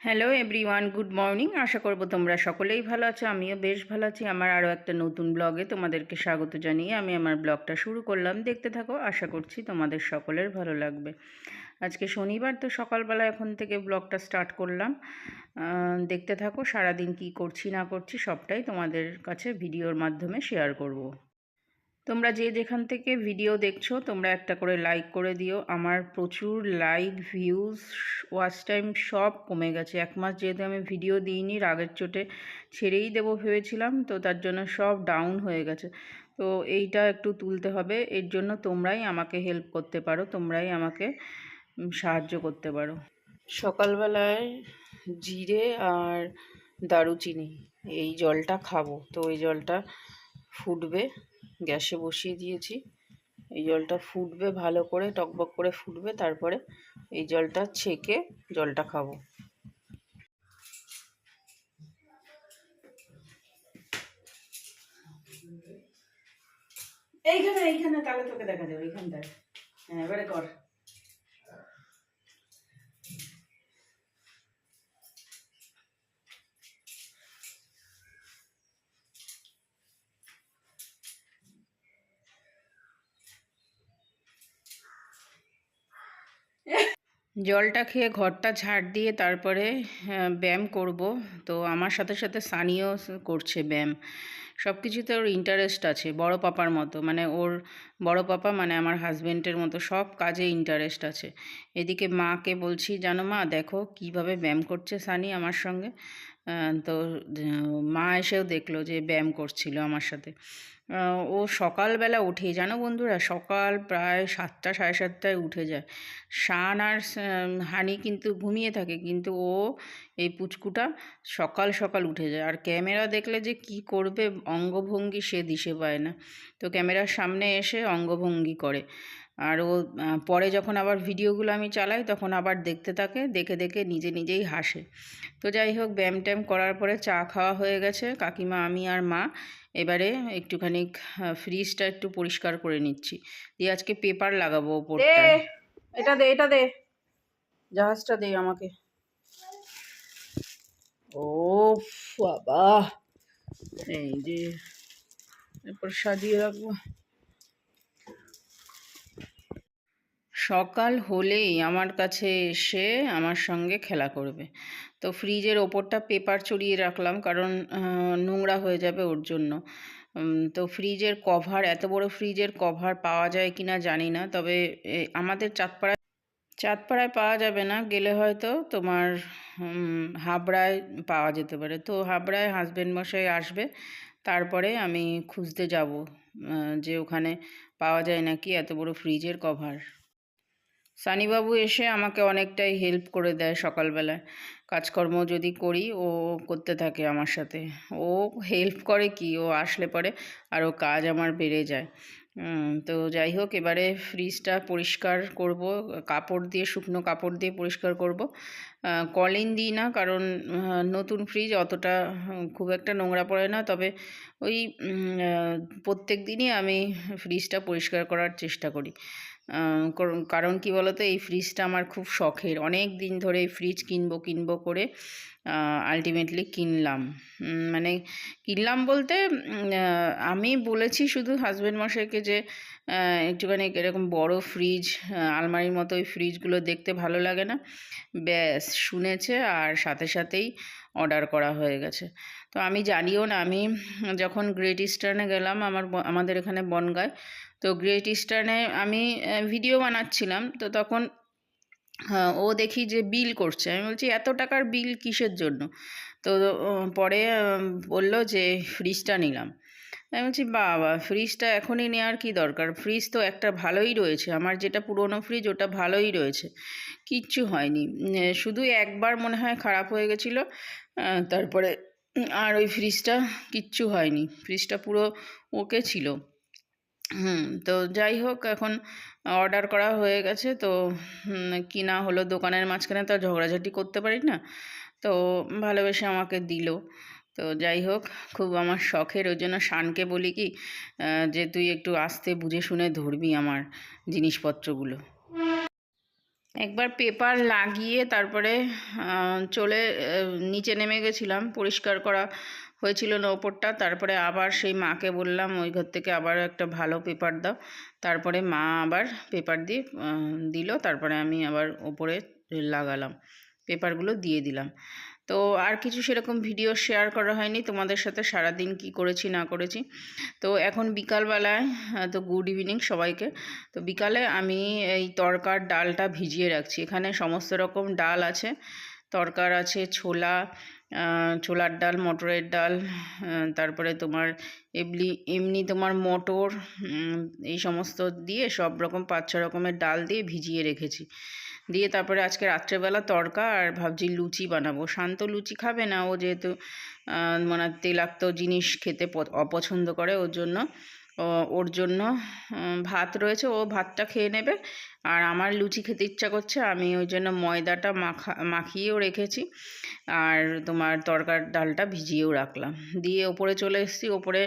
Hello everyone good morning আশা করব তোমরা সকলেই ভালো আছো। আমিও বেশ ভালো আছি। আমার আরও একটা নতুন ব্লগে তোমাদেরকে স্বাগত জানিয়ে আমি আমার ব্লগটা শুরু করলাম। দেখতে থাকো, আশা করছি তোমাদের সকলের ভালো লাগবে। আজকে শনিবার, তো সকালবেলা এখন থেকে ব্লগটা স্টার্ট করলাম। দেখতে থাকো, সারাদিন কি করছি, না করছি, সবটাই তোমাদের কাছে ভিডিওর মাধ্যমে শেয়ার করব। তোমরা যে যেখান থেকে ভিডিও দেখছ, তোমরা একটা করে লাইক করে দিও। আমার প্রচুর লাইক ভিউজ ওয়াচ টাইম সব কমে গেছে। এক মাস যেহেতু আমি ভিডিও দিইনি, রাগের চোটে ছেড়েই দেবো ভেবেছিলাম, তো তার জন্য সব ডাউন হয়ে গেছে। তো এইটা একটু তুলতে হবে। এর জন্য তোমরাই আমাকে হেল্প করতে পারো, তোমরাই আমাকে সাহায্য করতে পারো। সকালবেলায় জিরে আর দারুচিনি, এই জলটা খাব। তো ওই জলটা ফুটবে। গ্যাসে বসিয়ে দিয়েছি। এই জলটা ফুটবে ভালো করে, টকবক করে ফুটবে, তারপরে এই জলটা ছেঁকে জলটা খাব। এইখানে এইখানে, তাহলে তোকে দেখা যাবে, এইখানটায়। হ্যাঁ এবারে কর। জলটা খেয়ে ঘরটা ঝাড় দিয়ে তারপরে আহ, ব্যায়াম করব। তো আমার সাথে সাথে সানিও করছে ব্যায়াম। সব কিছুতে ওর ইন্টারেস্ট আছে বড় পাপার মতো। মানে ওর বড় পাপা মানে আমার হাজব্যান্ডের মতো সব কাজে ইন্টারেস্ট আছে। এদিকে মাকে বলছি জানো মা দেখো কীভাবে ব্যায়াম করছে সানি আমার সঙ্গে। তো মা এসেও দেখল যে ব্যায়াম করছিল আমার সাথে। ও সকালবেলা উঠে জানো বন্ধুরা, সকাল প্রায় সাতটা, সাড়ে সাতটায় উঠে যায়। শান আর হানি কিন্তু ঘুমিয়ে থাকে, কিন্তু ও এই পুচকুটা সকাল সকাল উঠে যায়। আর ক্যামেরা দেখলে যে কি করবে, অঙ্গভঙ্গি সে দিশে পায় না। তো ক্যামেরার সামনে এসে অঙ্গভঙ্গি করে। আর ও পরে যখন আবার ভিডিওগুলো আমি চালাই তখন আবার দেখতে থাকে, দেখে দেখে নিজে নিজেই হাসে। তো যাই হোক ব্যায়াম ট্যায়াম করার পরে চা খাওয়া হয়ে গেছে। কাকিমা, আমি আর মা এবারে একটুখানি ফ্রিজটা একটু পরিষ্কার করে নিচ্ছি। দিয়ে আজকে পেপার লাগাবো ওপরটায়। এটা দে এটা দে। জাহাজটা দে আমাকে। ও বাবা। এই যে, এরপর সাজিয়ে রাখব। সকাল হলেই আমার কাছে এসে আমার সঙ্গে খেলা করবে। তো ফ্রিজের ওপরটা পেপার চড়িয়ে রাখলাম কারণ নোংরা হয়ে যাবে ওর জন্য। তো ফ্রিজের কভার, এত বড় ফ্রিজের কভার পাওয়া যায় কিনা জানি না, তবে আমাদের চাঁদপাড়ায় চাঁদপাড়ায় পাওয়া যাবে না, গেলে হয়তো তোমার হাবড়ায় পাওয়া যেতে পারে। তো হাবড়ায় হাজবেন্ড মশাই আসবে, তারপরে আমি খুঁজতে যাব যে ওখানে পাওয়া যায় নাকি এত বড় ফ্রিজের কভার। সানিবাবু এসে আমাকে অনেকটাই হেল্প করে দেয় সকালবেলায়। কাজকর্ম যদি করি, ও করতে থাকে আমার সাথে। ও হেল্প করে কি? ও আসলে পরে আরও কাজ আমার বেড়ে যায়। তো যাই হোক, এবারে ফ্রিজটা পরিষ্কার করব, কাপড় দিয়ে, শুকনো কাপড় দিয়ে পরিষ্কার করব। কলিন দিই না, কারণ নতুন ফ্রিজ অতটা খুব একটা নোংরা পড়ে না। তবে ওই প্রত্যেক দিনই আমি ফ্রিজটা পরিষ্কার করার চেষ্টা করি। কারণ কি বলতো, এই ফ্রিজটা আমার খুব শখের। অনেক দিন ধরে এই ফ্রিজ কিনবো কিনবো করে আলটিমেটলি কিনলাম। মানে কিনলাম বলতে আমি বলেছি শুধু হাজব্যান্ড মশাইকে যে একটুখানি এরকম বড় ফ্রিজ আলমারির মতো ওই ফ্রিজগুলো দেখতে ভালো লাগে না, ব্যাস শুনেছে আর সাথে সাথেই অর্ডার করা হয়ে গেছে। তো আমি জানিও না, আমি যখন গ্রেট ইস্টার্নে গেলাম আমার আমাদের এখানে বনগায়, তো গ্রেট ইস্টার্নে আমি ভিডিও বানাচ্ছিলাম, তো তখন ও দেখি যে বিল করছে। আমি বলছি, এত টাকার বিল কিসের জন্য? তো পরে বলল যে ফ্রিজটা নিলাম। আমি বলছি, বাবা ফ্রিজটা এখনই নেওয়ার কি দরকার? ফ্রিজ তো একটা ভালোই রয়েছে। আমার যেটা পুরনো ফ্রিজ ওটা ভালোই রয়েছে। কিচ্ছু হয়নি। শুধু একবার মনে হয় খারাপ হয়ে গেছিল তারপরে আর ওই ফ্রিজটা কিচ্ছু হয়নি। ফ্রিজটা পুরো ওকে ছিল। হুম, তো যাই হোক, এখন অর্ডার করা হয়ে গেছে। তো কিনা হলো দোকানের মাঝখানে তো ঝগড়াঝাটি করতে পারি না। তো ভালোবেসে আমাকে দিল। তো যাই হোক, খুব আমার শখের। ওই জন্য শানকে বলি কি যে তুই একটু আস্তে বুঝে শুনে ধরবি আমার জিনিসপত্রগুলো। একবার পেপার লাগিয়ে তারপরে চলে নিচে নেমে গেছিলাম। পরিষ্কার করা হয়েছিল না ওপরটা তারপরে আবার সেই মাকে বললাম, ওই ঘর থেকে আবার একটা ভালো পেপার দাও। তারপরে মা আবার পেপার দিয়ে দিল। তারপরে আমি আবার ওপরে লাগালাম। পেপারগুলো দিয়ে দিলাম। তো আর কিছু সেরকম ভিডিও শেয়ার করা হয়নি। তোমাদের সাথে সারাদিন কি করেছি, না করেছি। তো এখন বিকালবেলায় তো গুড ইভিনিং সবাইকে। তো বিকালে আমি এই তরকার ডালটা ভিজিয়ে রাখছি। এখানে সমস্ত রকম ডাল আছে। তরকার আছে ছোলা ছোলার ডাল, মটরের ডাল তারপরে তোমার এমনি এমনি তোমার মটর এই সমস্ত দিয়ে সব রকম পাঁচ ছ রকমের ডাল দিয়ে ভিজিয়ে রেখেছি। দিয়ে তারপরে আজকে রাত্রেবেলা তড়কা আর ভাবছি লুচি বানাবো। শান্ত লুচি খাবে না, ও যেহেতু মানে তেলাক্ত জিনিস খেতে অপছন্দ করে ওর জন্য। ওর জন্য ভাত রয়েছে, ও ভাতটা খেয়ে নেবে। আর আমার লুচি খেতে ইচ্ছা করছে, আমি ওই জন্য ময়দাটা মাখা, মাখিয়েও রেখেছি। আর তোমার তরকার ডালটা ভিজিয়েও রাখলাম। দিয়ে ওপরে চলে এসেছি, ওপরে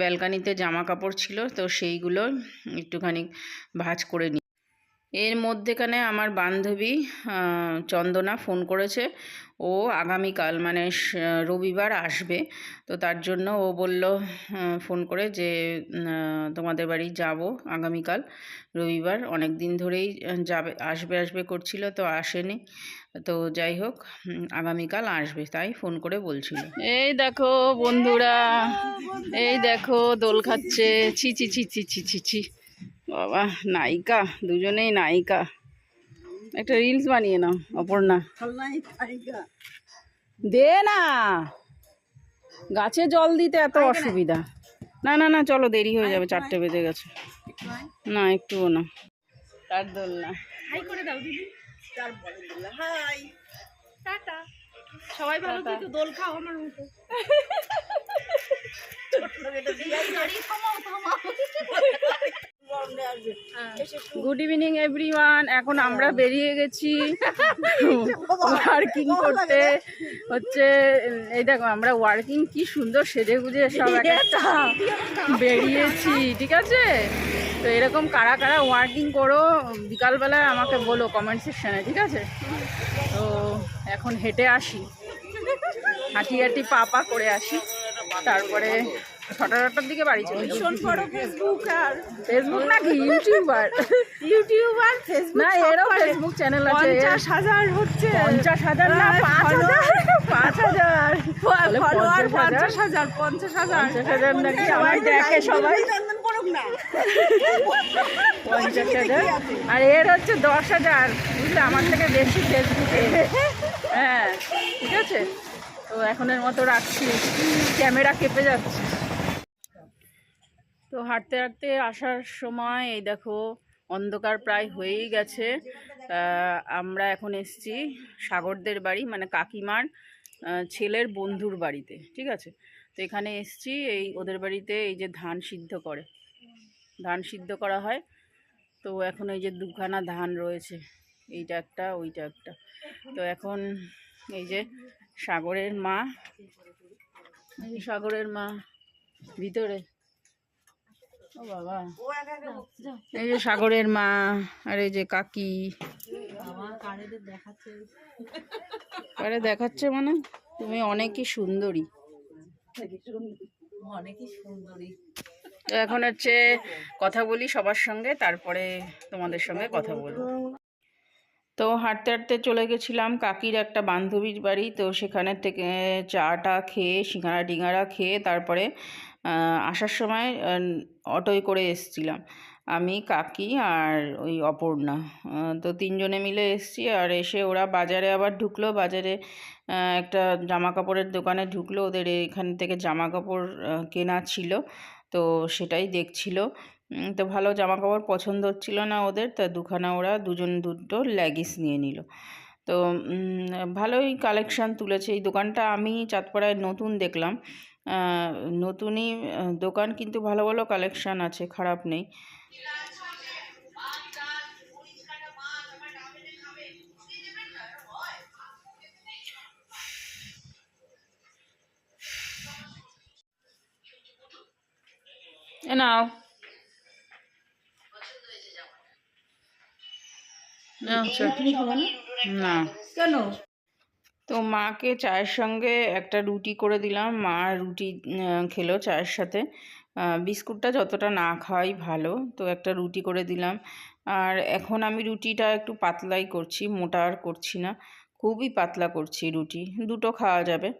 ব্যালকানিতে জামা কাপড় ছিল, তো সেইগুলো একটুখানি ভাজ করে এর মধ্যেখানে আমার বান্ধবী চন্দনা ফোন করেছে। ও আগামীকাল মানে রবিবার আসবে। তো তার জন্য ও বলল ফোন করে যে তোমাদের বাড়ি যাব আগামীকাল, রবিবার। অনেক দিন ধরেই যাবে, আসবে আসবে করছিল, তো আসেনি। তো যাই হোক আগামীকাল আসবে, তাই ফোন করে বলছিল। এই দেখো বন্ধুরা, এই দেখো দোল খাচ্ছে ছি ছি ছি ছি ছি ছি ছি। বাবা নায়িকা দুজনেই নায়িকা। একটা রিলস বানিয়ে নাও অপর্ণা। দে না। গাছে জল দিতে এত অসুবিধা। না না না চলো দেরি হয়ে যাবে চারটে বেজে গেছে। না একটুও না। তার দোল না হাই করে দাও দিদি। তার বলে দিল হাই। টাটা। সবাই ভালো কিন্তু দোল খাও আমার মতো। গুড ইভিনিং এভরিওয়ান এখন আমরা বেরিয়ে গেছি। ওয়ার্কিং করতে। হচ্ছে এই দেখো আমরা ওয়ার্কিং কি সুন্দর সেজে গুজে সব একটা বেরিয়েছি ঠিক আছে? তো এরকম কারা কারা ওয়ার্কিং করো বিকালবেলায় আমাকে বলো কমেন্ট সেকশানে ঠিক আছে? তো এখন হেঁটে আসি। হাঁটি হাঁটি পা পা করে আসি। তারপরে ছটা ছটার দিকে বাড়ি চলে ভীষণ বড় ফেসবুক আর ফেসবুক নাকি? ইউটিউবার ইউটিউবার ফেসবুক না এরও ফেসবুক চ্যানেল আছে। পঞ্চাশ হাজার হচ্ছে। পঞ্চাশ হাজার না পাঁচ হাজার পাঁচ হাজার। ফলোয়ার পঞ্চাশ হাজার? পঞ্চাশ হাজার পঞ্চাশ হাজার। নাকি আমার দেখে সবাই। পঞ্চাশ হাজার। আর এর হচ্ছে দশ হাজার। বুঝলে আমার থেকে বেশি ফেসবুকে হ্যাঁ ঠিক আছে? তো এখনের মতো রাখছি। ক্যামেরা কেঁপে যাচ্ছে। তো হাঁটতে হাঁটতে আসার সময় এই দেখো অন্ধকার প্রায় হয়েই গেছে। আমরা এখন এসছি সাগরদের বাড়ি মানে কাকিমার ছেলের বন্ধুর বাড়িতে, ঠিক আছে? তো এখানে এসছি, এই ওদের বাড়িতে এই যে ধান সিদ্ধ করে। ধান সিদ্ধ করা হয়। তো এখন এই যে দুখানা ধান রয়েছে, এইটা একটা, ওইটা একটা। তো এখন এই যে সাগরের মা, এই সাগরের মা ভিতরে। এই যে সাগরের মা আর এই যে কাকি। আরে দেখাচ্ছে মানে? তুমি অনেকই সুন্দরী। অনেকই সুন্দরী। তো এখন হচ্ছে কথা বলি সবার সঙ্গে তারপরে তোমাদের সঙ্গে কথা বলব। তো হাঁটতে হাঁটতে চলে গেছিলাম কাকির একটা বান্ধবীর বাড়ি তো সেখানে থেকে চাটা খেয়ে সিঙ্গারা ডিঙারা খেয়ে তারপরে আসার সময় অটোয় করে এসছিলাম। আমি, কাকি আর ওই অপর্ণা। তো তিনজনে মিলে এসছি আর এসে ওরা বাজারে আবার ঢুকলো। বাজারে একটা জামা কাপড়ের দোকানে ঢুকলো। ওদের এখান থেকে জামা কাপড় কেনা ছিল। তো সেটাই দেখছিল। তো ভালো জামা কাপড় পছন্দ হচ্ছিল না ওদের। তা দুখানা ওরা দুজন দুটো ল্যাগিস নিয়ে নিল। তো ভালোই কালেকশান তুলেছে। এই দোকানটা আমি চাঁদপাড়ায় নতুন দেখলাম। নতুনই দোকান কিন্তু ভালো ভালো কালেকশান আছে খারাপ নেই। নাও। আচ্ছা। না। কেন? তো মাকে চায়ের সঙ্গে একটা রুটি করে দিলাম। মা রুটি খেলো চায়ের সাথে। বিস্কুটটা যতটা না খাওয়াই ভালো তো একটা রুটি করে দিলাম। আর এখন আমি রুটিটা একটু পাতলাই করছি মোটা আর করছি না। খুবই পাতলা করছি রুটি, দুটো খাওয়া যাবে।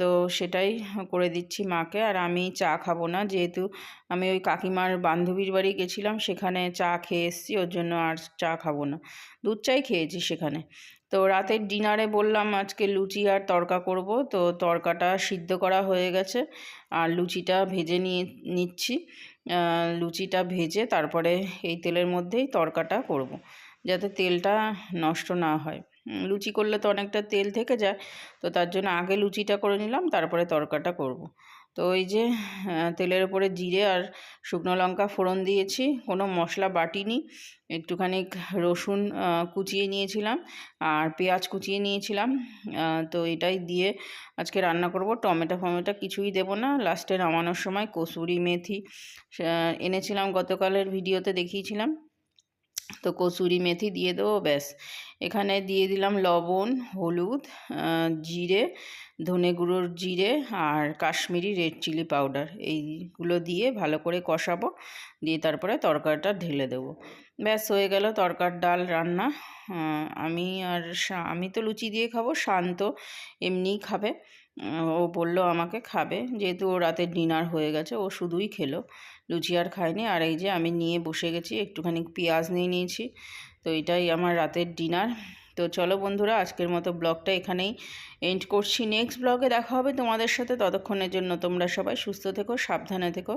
তো সেটাই করে দিচ্ছি মাকে। আর আমি চা খাব না, যেহেতু আমি ওই কাকিমার বান্ধবীর বাড়ি গেছিলাম, সেখানে চা খেয়ে এসেছি, ওর জন্য আর চা খাব না। দুধ চাই খেয়েছি সেখানে। তো রাতের ডিনারে বললাম আজকে লুচি আর তরকা করব, তো তরকাটা সিদ্ধ করা হয়ে গেছে। আর লুচিটা ভেজে নিয়ে, নিচ্ছি। লুচিটা ভেজে তারপরে এই তেলের মধ্যেই তরকাটা করব। যাতে তেলটা নষ্ট না হয়। লুচি করলে তো অনেকটা তেল থেকে যায়, তো তার জন্য আগে লুচিটা করে নিলাম, তারপরে তরকাটা করব। তো ওই যে তেলের উপরে জিরে আর শুকনো লঙ্কা ফোড়ন দিয়েছি, কোনো মশলা বাটিনি, একটুখানি রসুন কুচিয়ে নিয়েছিলাম আর পেঁয়াজ কুচিয়ে নিয়েছিলাম তো এটাই দিয়ে আজকে রান্না করব টমেটো ফমেটো কিছুই দেবো না, লাস্টে নামানোর সময় কসুরি মেথি এনেছিলাম গতকালের ভিডিওতে দেখিয়েছিলাম তো কসুরি মেথি দিয়ে দেবো, ব্যাস। এখানে দিয়ে দিলাম লবণ, হলুদ জিরে, ধনে গুঁড়োর জিরে আর কাশ্মীরি রেড চিলি পাউডার। এইগুলো দিয়ে ভালো করে কষাবো, দিয়ে তারপরে তরকারিটা ঢেলে দেবো। ব্যাস, হয়ে গেল তরকার ডাল রান্না। আমি আর আমি তো লুচি দিয়ে খাব, শান্ত এমনিই খাবে। ও বলল, আমাকে খাবে। যেহেতু ও রাতের ডিনার হয়ে গেছে, ও শুধুই খেলো। লুচি আর খায়নি। আর এই যে আমি নিয়ে বসে গেছি, একটুখানি পেঁয়াজ নিয়ে নিয়েছি। তো এটাই আমার রাতের ডিনার। তো চলো বন্ধুরা, আজকের মতো ব্লগটা এখানেই এন্ড করছি। নেক্সট ব্লগে দেখা হবে তোমাদের সাথে। ততক্ষণের জন্য তোমরা সবাই সুস্থ থেকো, সাবধানে থেকো।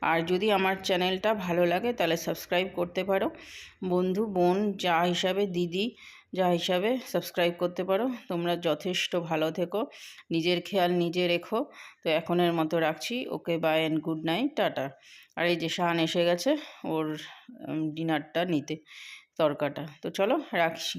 আর যদি আমার চ্যানেলটা ভালো লাগে, তাহলে সাবস্ক্রাইব করতে পারো। বন্ধু, বোন, যা হিসাবে দিদি যা হিসাবে সাবস্ক্রাইব করতে পারো। তোমরা যথেষ্ট ভালো থেকো। নিজের খেয়াল নিজে রেখো। তো এখনের মতো রাখছি। Okay bye and good night tata. আর এই যে শান এসে গেছে, ওর ডিনারটা নিতে, তরকাটা। তো চলো, রাখছি।